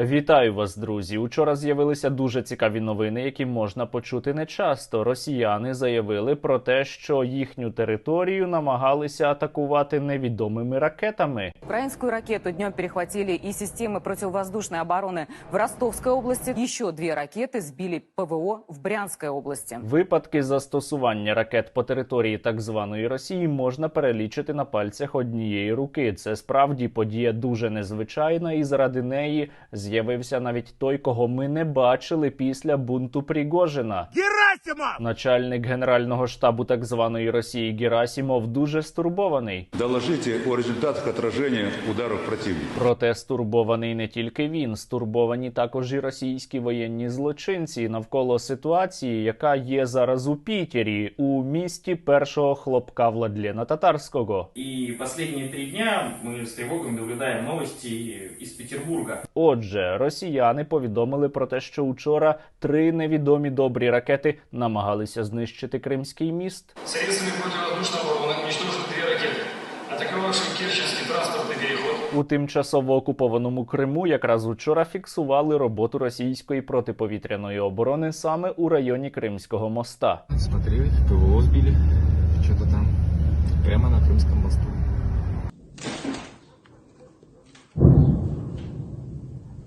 Вітаю вас, друзі. Учора з'явилися дуже цікаві новини, які можна почути нечасто. Росіяни заявили про те, що їхню територію намагалися атакувати невідомими ракетами. Украинскую ракету днем перехватили и системы противовоздушной обороны в Ростовской области. Еще две ракеты сбили ПВО в Брянской области. Випадки застосування ракет по території так званої Росії можна перелічити на пальцях однієї руки. Це справді подія дуже незвичайна, і заради неї з'явився навіть той, кого ми не бачили після бунту Пригожина. Начальник генерального штабу так званої Росії Герасімов дуже стурбований. Доложите о результатах отражения ударов противника. Проте стурбований не тільки він, стурбовані також і російські воєнні злочинці навколо ситуації, яка є зараз у Пітері, у місті першого хлопка Владлена Татарського. И последние три дня мы с тревогой наблюдаем новости из Петербурга. Отже, росіяни повідомили про те, що учора три невідомі добрі ракети намагалися знищити Кримський міст. Средствами противовоздушной обороны уничтожены две ракеты, атаковавшие Керченский транспортный переход У тимчасово окупованому Криму якраз учора фіксували роботу російської протиповітряної оборони саме у районі Кримського моста. Смотрели, ПВО сбили, что-то там, прямо на Крымском мосту.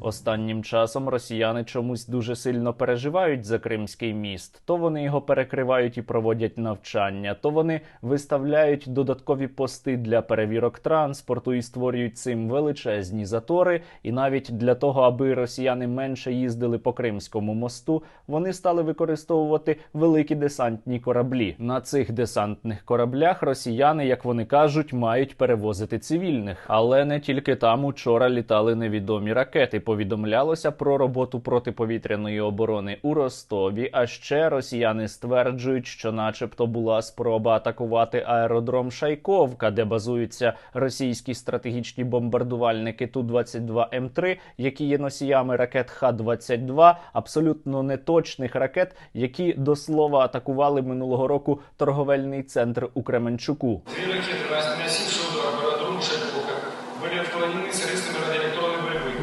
Останнім часом росіяни чомусь дуже сильно переживають за Кримський міст. То вони його перекривають і проводять навчання, то вони виставляють додаткові пости для перевірок транспорту і створюють цим величезні затори. І навіть для того, аби росіяни менше їздили по Кримському мосту, вони стали використовувати великі десантні кораблі. На цих десантних кораблях росіяни, як вони кажуть, мають перевозити цивільних. Але не тільки там учора літали невідомі ракети. Повідомлялося про роботу протиповітряної оборони у Ростові. А ще росіяни стверджують, що, начебто, була спроба атакувати аеродром Шайковка, де базуються російські стратегічні бомбардувальники Ту 22 М3, які є носіями ракет Х-22, абсолютно неточних ракет, які до слова атакували минулого року торговельний центр у Кременчуку. Две ракеты,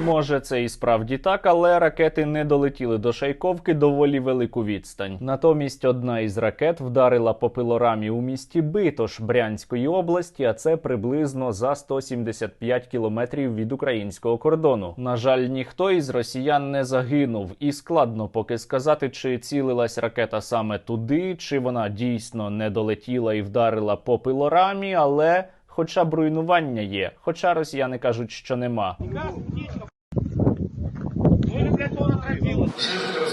Може, це і справді так, але ракети не долетіли до Шайковки доволі велику відстань. Натомість одна із ракет вдарила по пилорамі у місті Битош Брянської області, а це приблизно за 175 кілометрів від українського кордону. На жаль, ніхто із росіян не загинув, і складно поки сказати, чи цілилась ракета саме туди, чи вона дійсно не долетіла і вдарила по пилорамі, але. Хоча б руйнування є, хоча росіяни кажуть, що нема. Жертв и разрушений нет.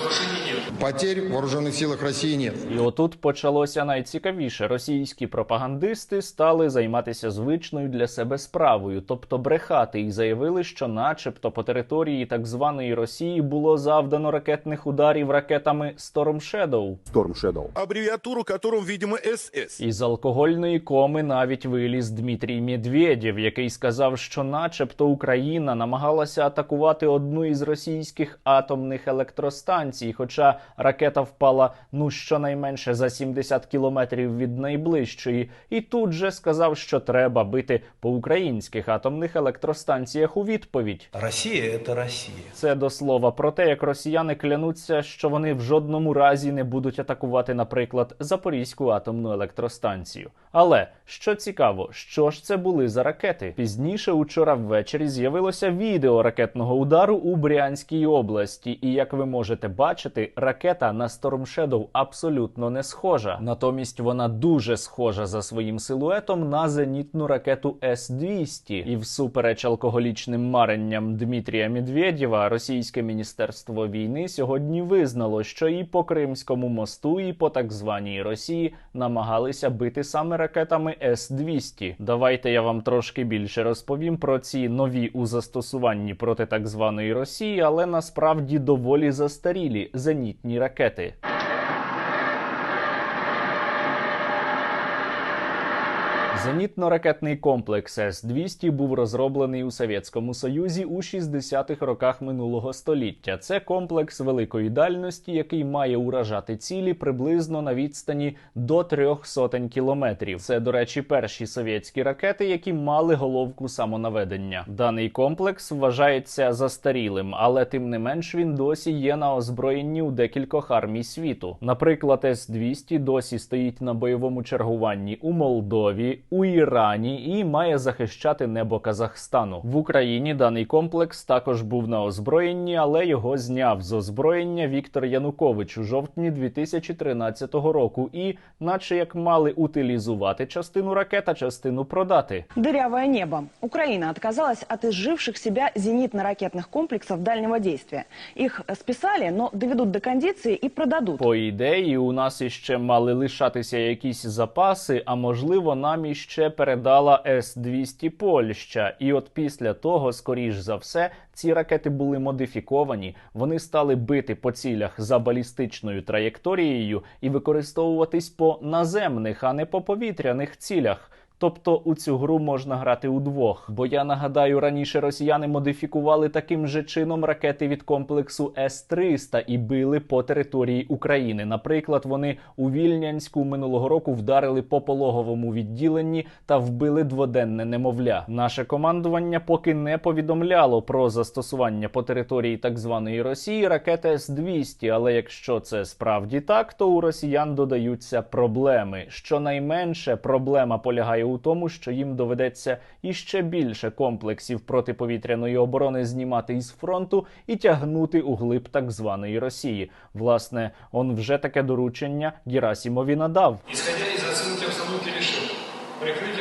Потерь в вооруженных силах России нет. І отут почалося найцікавіше. Російські пропагандисти стали займатися звичною для себе справою, тобто брехати, і заявили, що, начебто, по території так званої Росії було завдано ракетних ударів ракетами Storm Shadow. Storm Shadow. Аббревиатуру которым, видимо, СС. Із алкогольної коми навіть виліз Дмитрій Медведєв, який сказав, що, начебто, Україна намагалася атакувати одну із російських атомних електростанцій, хоча ракета впала ну щонайменше за 70 кілометрів від найближчої, і тут же сказав, що треба бити по українських атомних електростанціях у відповідь. Россия – это Россия. Це до слова про те, як росіяни клянуться, що вони в жодному разі не будуть атакувати, наприклад, Запорізьку атомну електростанцію. Але що цікаво, що ж це були за ракети? Пізніше учора ввечері з'явилося відео ракетного удару у Брянській області, і як ви можете бачити, ракета на Storm Shadow абсолютно не схожа. Натомість вона дуже схожа за своїм силуетом на зенітну ракету С-200. І всупереч алкоголічним маренням Дмитрія Медведєва, російське міністерство війни сьогодні визнало, що і по Кримському мосту, і по так званій Росії намагалися бити саме ракетами С-200. Давайте я вам трошки більше розповім про ці нові у застосуванні проти так званої Росії, але насправді доволі застарілі зенітні ракети. Зенітно-ракетний комплекс С-200 був розроблений у Совєтському Союзі у 60-х роках минулого століття. Це комплекс великої дальності, який має уражати цілі приблизно на відстані до трьох сотень кілометрів. Це, до речі, перші совєтські ракети, які мали головку самонаведення. Даний комплекс вважається застарілим, але тим не менш він досі є на озброєнні у декількох армій світу. Наприклад, С-200 досі стоїть на бойовому чергуванні у Молдові, у Ірані і має захищати небо Казахстану. В Україні даний комплекс також був на озброєнні, але його зняв з озброєння Віктор Янукович у жовтні 2013 року. І, наче як мали утилізувати частину ракет, а частину продати. Дырявое небо. Украина отказалась от изживших себя зенитно-ракетных комплексов дальнего действия. Их э, списали, но доведут до кондиции и продадут. По ідеї, у нас іще мали лишатися якісь запаси, а можливо, нам іще передала С-200 Польща. І от після того, скоріш за все, ці ракети були модифіковані. Вони стали бити по цілях за балістичною траєкторією і використовуватись по наземних, а не по повітряних цілях. Тобто у цю гру можна грати удвох. Бо я нагадаю, раніше росіяни модифікували таким же чином ракети від комплексу С-300 і били по території України. Наприклад, вони у Вільнянську минулого року вдарили по пологовому відділенні та вбили дводенне немовля. Наше командування поки не повідомляло про застосування по території так званої Росії ракети С-200, але якщо це справді так, то у росіян додаються проблеми. Щонайменше проблема полягає у тому, що їм доведеться іще більше комплексів протиповітряної оборони знімати із фронту і тягнути у глиб так званої Росії. Власне, он вже таке доручення Герасімові надав. Ісходя із оцінки обстановки рішив прикрытие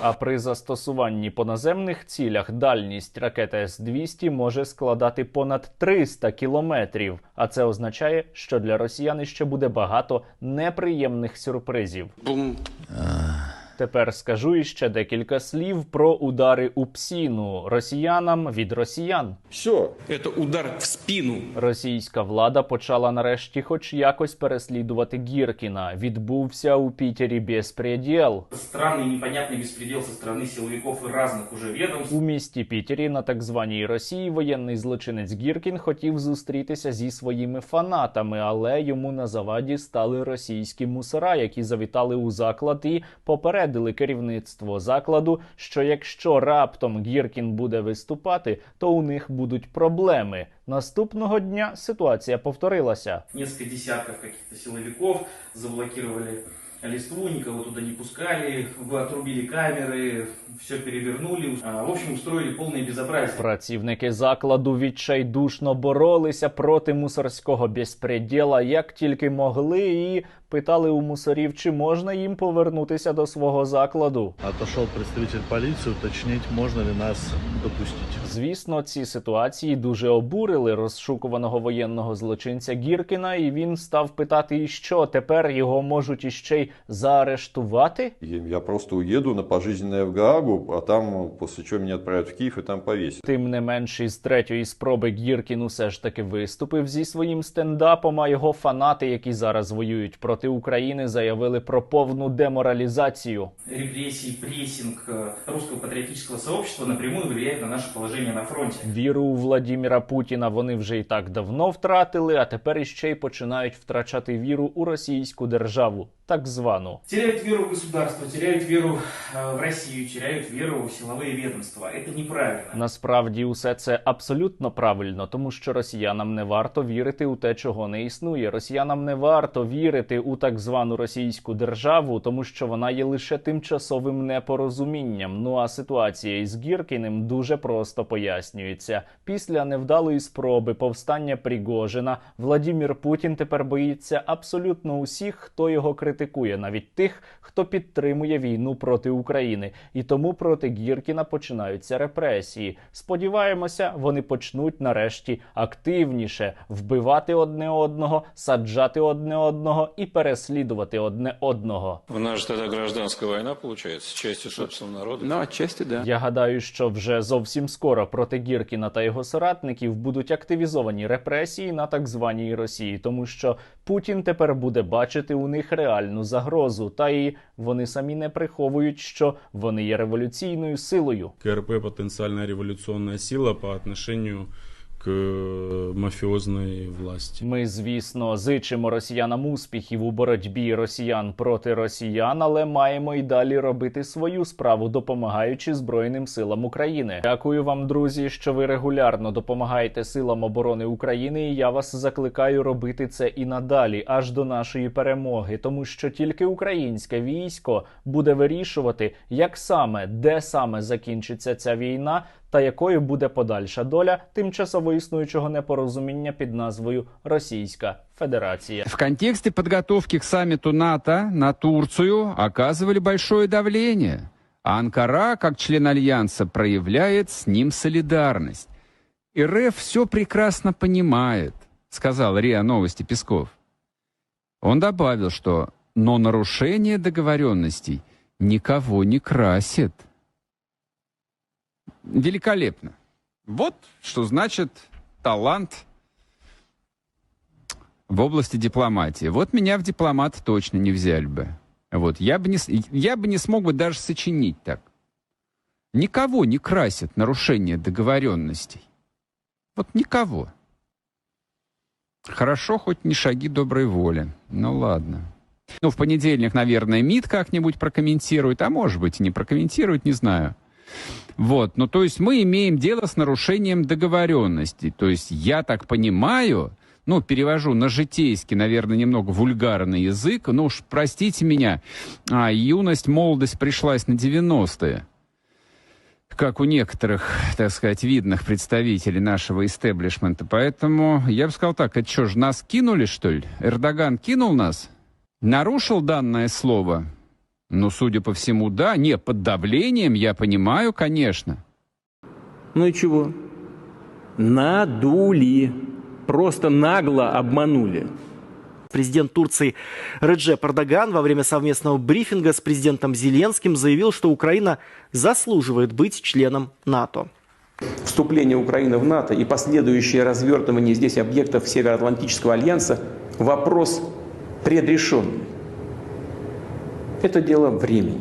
А при застосуванні по наземних цілях дальність ракети С-200 може складати понад 300 кілометрів. А це означає, що для росіян ще буде багато неприємних сюрпризів. Тепер скажу іще декілька слів про удари у псіну росіянам від росіян. Все. Это удар в спину. Російська влада почала нарешті, хоч якось переслідувати Гіркіна. Відбувся у Пітері безпреділ. Странный непонятный беспредел со стороны силовиков и разных уже ведомств. У місті Пітері на так званій Росії воєнний злочинець Гіркін хотів зустрітися зі своїми фанатами, але йому на заваді стали російські мусора, які завітали у заклад і попередили керівництво закладу, що якщо раптом Гіркін буде виступати, то у них будуть проблеми. Наступного дня ситуація повторилася. Несколько десятков каких-то силовиков заблокировали листву, никого туда не пускали, отрубили камеры, все перевернули. В общем, устроили полное безобразие. Працівники закладу відчайдушно боролися проти мусорського безпреділа, як тільки могли, і питали у мусорів, чи можна їм повернутися до свого закладу. Отошел представитель полиции уточнить, можно ли нас допустить. Звісно, ці ситуації дуже обурили розшукуваного воєнного злочинця Гіркіна, і він став питати, і що тепер його можуть іще й заарештувати? Я просто уеду на пожизненное в Гаагу, а там, после чего меня отправят в Киев и там повесят. Тим не менш, із третьої спроби Гіркін усе ж таки виступив зі своїм стендапом. А його фанати, які зараз воюють проти України, заявили про повну деморалізацію. Репрессии, прессинг э, русского патриотического сообщества напрямую влияет на наше положение на фронте. Віру у Владіміра Путіна вони вже і так давно втратили, а тепер іще й починають втрачати віру у російську державу, так звану. Теряют веру в государство, теряют веру э, в Россию, теряют веру в силовые ведомства. Это неправильно. Насправді усе це абсолютно правильно, тому що росіянам не варто вірити у те, чого не існує. Росіянам не варто вірити у так звану російську державу, тому що вона є лише тимчасовим непорозумінням. Ну а ситуація із Гіркіним дуже просто пояснюється. Після невдалої спроби повстання Пригожина Владімір Путін тепер боїться абсолютно усіх, хто його критикує, навіть тих, хто підтримує війну проти України. І тому проти Гіркіна починаються репресії. Сподіваємося, вони почнуть нарешті активніше вбивати одне одного, саджати одне одного і переслідувати одне одного. Же тогда гражданская война получается, с частью собственного народа. Ну, отчасти да. Я гадаю, що вже зовсім скоро проти Гіркіна та його соратників будуть активізовані репресії на так званій Росії, тому що Путін тепер буде бачити у них реальну загрозу, та і вони самі не приховують, що вони є революційною силою. КРП потенциальная революционная сила по отношению э, мафиозной. Ми, звісно, зичимо росіянам успіхів у боротьбі росіян проти росіян, але маємо й далі робити свою справу, допомагаючи Збройним силам України. Дякую вам, друзі, що ви регулярно допомагаєте силам оборони України. І я вас закликаю робити це і надалі, аж до нашої перемоги, тому що тільки українське військо буде вирішувати, як саме, де саме закінчиться ця війна. Та якою буде подальша доля тимчасово існуючого непорозуміння під назвою Російська Федерація? В контексте подготовки к саммиту НАТО на Турцию оказывали большое давление. А Анкара, как член Альянса, проявляет с ним солидарность. РФ все прекрасно понимает, сказал РИА Новости Песков. Он добавил, что «но нарушение договоренностей никого не красит». Великолепно. Вот что значит талант в области дипломатии. Вот меня в дипломат точно не взяли бы. Вот я бы не, я бы не смог бы даже сочинить так. Никого не красит нарушение договоренностей. Вот никого. Хорошо, хоть не шаги доброй воли. Ну ладно. Ну, в понедельник, наверное, МИД как-нибудь прокомментирует, а может быть и не прокомментирует, не знаю. Вот, ну то есть мы имеем дело с нарушением договоренностей. То есть я так понимаю, ну перевожу на житейский, наверное, немного вульгарный язык, ну уж простите меня, а, юность, молодость пришлась на 90-е. Как у некоторых, так сказать, видных представителей нашего истеблишмента. Поэтому я бы сказал так, это что ж, нас кинули, что ли? Эрдоган кинул нас? Нарушил данное слово? Ну, судя по всему, да. Не, под давлением, я понимаю, конечно. Ну и чего? Надули. Просто нагло обманули. Президент Турции Реджеп Эрдоган во время совместного брифинга с президентом Зеленским заявил, что Украина заслуживает быть членом НАТО. Вступление Украины в НАТО и последующее развертывание здесь объектов Североатлантического альянса – вопрос предрешенный. Это дело времени.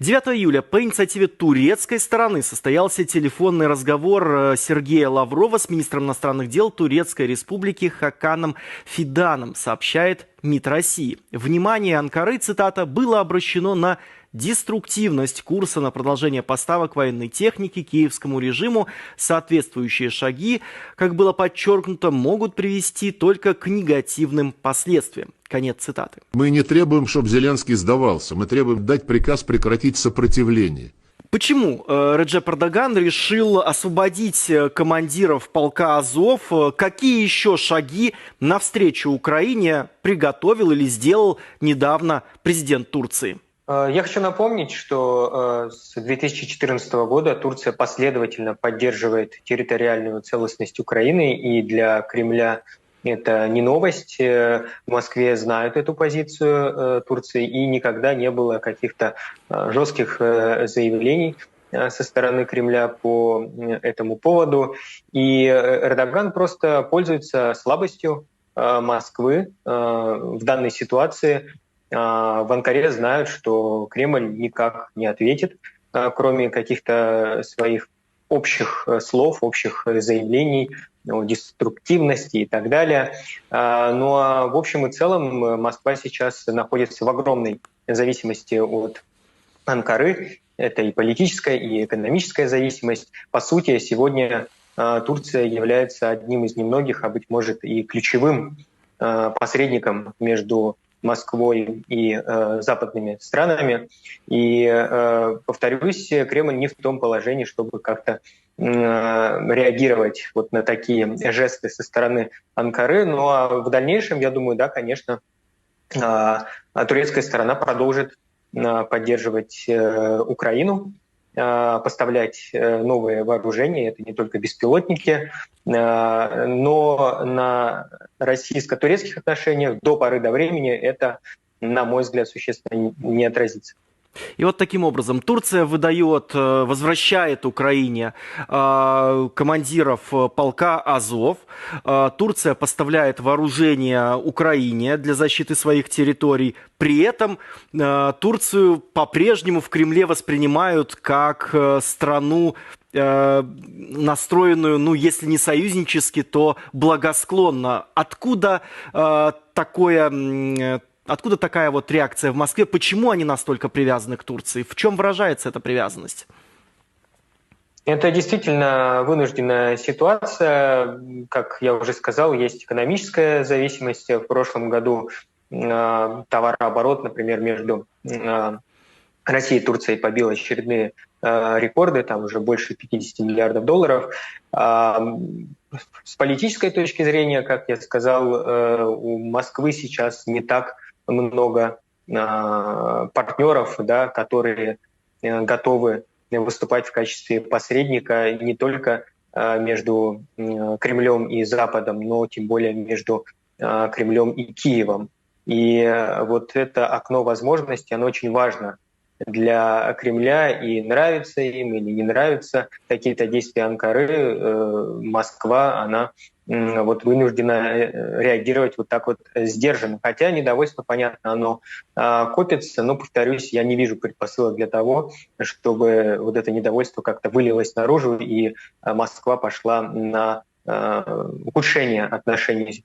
9 июля по инициативе турецкой стороны состоялся телефонный разговор э, Сергея Лаврова с министром иностранных дел Турецкой республики Хаканом Фиданом, сообщает МИД России. Внимание Анкары, цитата, было обращено на деструктивность курса на продолжение поставок военной техники киевскому режиму. Соответствующие шаги, как было подчеркнуто, могут привести только к негативным последствиям. Конец цитаты. Мы не требуем, чтобы Зеленский сдавался. Мы требуем дать приказ прекратить сопротивление. Почему э, Реджеп Эрдоган решил освободить э, командиров полка Азов? Э, Какие еще шаги навстречу Украине приготовил или сделал недавно президент Турции? Я хочу напомнить, что с 2014 года Турция последовательно поддерживает территориальную целостность Украины, и для Кремля это не новость. Э, В Москве знают эту позицию э, Турции, и никогда не было каких-то э, жестких заявлений со стороны Кремля по этому поводу. И Эрдоган просто пользуется слабостью Москвы в данной ситуации. А, В Анкаре знают, что Кремль никак не ответит, кроме каких-то своих общих слов, общих заявлений о деструктивности и так далее. А, Ну а в общем и целом э, Москва сейчас находится в огромной зависимости от Анкары. Это и политическая, и экономическая зависимость. По сути, сегодня э, Турция является одним из немногих, а быть может и ключевым посредником между Москвой и э, западными странами. И, э, повторюсь, Кремль не в том положении, чтобы как-то э, реагировать вот на такие жесты со стороны Анкары. Ну а в дальнейшем, я думаю, да, конечно, э, турецкая сторона продолжит э, поддерживать э, Украину. Э, поставлять э, новые вооружения, это не только беспилотники, э, но на российско-турецких отношениях до поры до времени это, на мой взгляд, существенно не отразится. И вот таким образом Турция выдает, э, возвращает Украине э, командиров полка Азов. Э, Турция поставляет вооружение Украине для защиты своих территорий. При этом Турцию по-прежнему в Кремле воспринимают как страну настроенную, ну, если не союзнически, то благосклонно. Откуда такое Откуда такая вот реакция в Москве? Почему они настолько привязаны к Турции? В чем выражается эта привязанность? Это действительно вынужденная ситуация. Как я уже сказал, есть экономическая зависимость. В прошлом году э, товарооборот, например, между э, Россией и Турцией побил очередные э, рекорды, там уже больше 50 миллиардов долларов. Э, с политической точки зрения, как я сказал, э, у Москвы сейчас не так много э, партнеров, да, которые э, готовы выступать в качестве посредника не только э, между Кремлем и Западом, но тем более между э, Кремлем и Киевом. И э, вот это окно возможностей, оно очень важно для Кремля, и нравится им или не нравятся какие-то действия Анкары, э, Москва, она вот вынуждена э, реагировать вот так вот сдержанно. Хотя недовольство, понятно, оно а, копится, но, повторюсь, я не вижу предпосылок для того, чтобы вот это недовольство как-то вылилось наружу, и а, Москва пошла на а, ухудшение отношений